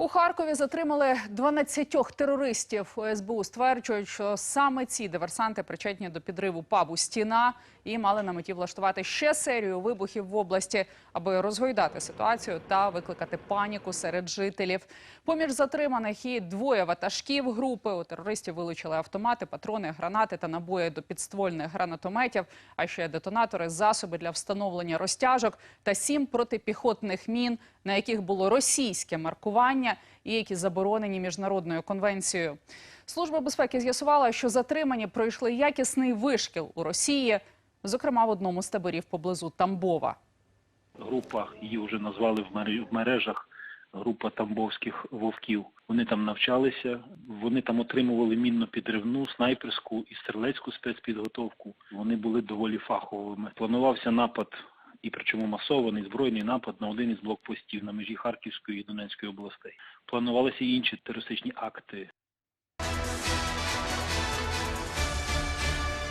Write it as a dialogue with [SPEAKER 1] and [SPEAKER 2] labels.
[SPEAKER 1] У Харкові затримали 12 терористів. СБУ стверджують, що саме ці диверсанти причетні до підриву пабу «Стіна» і мали на меті влаштувати ще серію вибухів в області, аби розгойдати ситуацію та викликати паніку серед жителів. Поміж затриманих і двоє ватажків групи. У терористів вилучили автомати, патрони, гранати та набої до підствольних гранатометів, а ще детонатори, засоби для встановлення розтяжок та сім протипіхотних мін, на яких було російське маркування і які заборонені міжнародною конвенцією. Служба безпеки з'ясувала, що затримані пройшли якісний вишкіл у Росії, зокрема в одному з таборів поблизу Тамбова.
[SPEAKER 2] група, її вже назвали в мережах, група тамбовських вовків. Вони там навчалися, вони там отримували мінно-підривну, снайперську і стрілецьку спецпідготовку. Вони були доволі фаховими. Планувався напад, і причому масований збройний напад на один із блокпостів на межі Харківської і Донецької областей. Планувалися і інші терористичні акти.